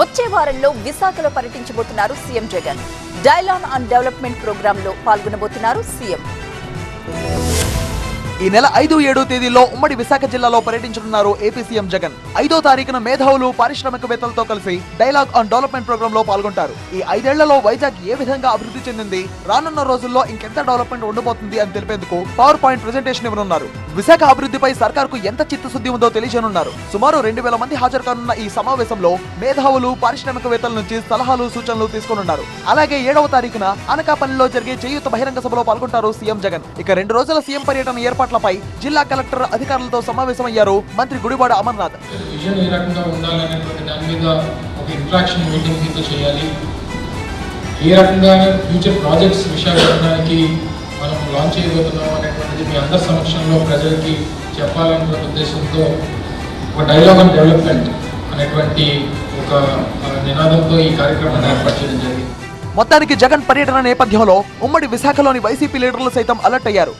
వచ్చే వారంలో విశాఖలో పర్యటించబోతున్నారు CM Jagan. Dialogue on development ప్రోగ్రామ్లో పాల్గొనబోతున్నారు సీఎం. ఈ నెల ఐదు ఏడు తేదీల్లో ఉమ్మడి విశాఖ జిల్లాలో పర్యటించనున్నారు ఏపీ సీఎం జగన్. ఐదో తారీఖున మేధావులు పారిశ్రామికవేత్తలతో కలిసి డైలాగ్ ఆన్ డెవలప్మెంట్ ప్రోగ్రామ్లో పాల్గొంటారు. ఈ ఐదేళ్ళలో వైజాగ్ ఏ విధంగా అభివృద్ధి చెందింది రానున్న రోజుల్లో ఇంకెంత డెవలప్మెంట్ ఉండబోతుంది అని తెలిపేందుకు పవర్ పాయింట్ ప్రెజెంటేషన్ ఇవ్వనున్నారు. విశాఖ అభివృద్ధిపై సర్కార్కు ఎంత చిత్తశుద్ధి ఉందో తెలియజేయనున్నారు. సుమారు రెండు వేల మంది హాజరు కానున్న ఈ సమావేశంలో మేధావులు పారిశ్రామికవేత్తల నుంచి సలహాలు సూచనలు తీసుకోనున్నారు. అలాగే ఏడవ తారీఖున అనకాపల్లిలో జరిగే చేయూత బహిరంగ సభలో పాల్గొంటారు సీఎం జగన్. ఇక రెండు రోజుల సీఎం పర్యటన ఏర్పాటు ఏర్పాట్లపై జిల్లా కలెక్టర్ అధికారులతో సమావేశమయ్యారు మంత్రి గుడివాడ అమర్నాథ్. ఏ రకంగా ఫ్యూచర్ ప్రాజెక్ట్స్ విశాఖపట్నానికి మనం లాంచ్ చేయబోతున్నాం అనేటువంటిది మీ అందరి సమక్షంలో ప్రజలకి చెప్పాలనే ఉద్దేశంతో ఒక డైలాగ్ అండ్ డెవలప్మెంట్ అనేటువంటి ఒక నినాదంతో ఈ కార్యక్రమాన్ని ఏర్పాటు చేయడం జరిగింది. మొత్తానికి జగన్ పర్యటన నేపథ్యంలో ఉమ్మడి విశాఖలోని వైసీపీ లీడర్లు సైతం అలర్ట్ అయ్యారు.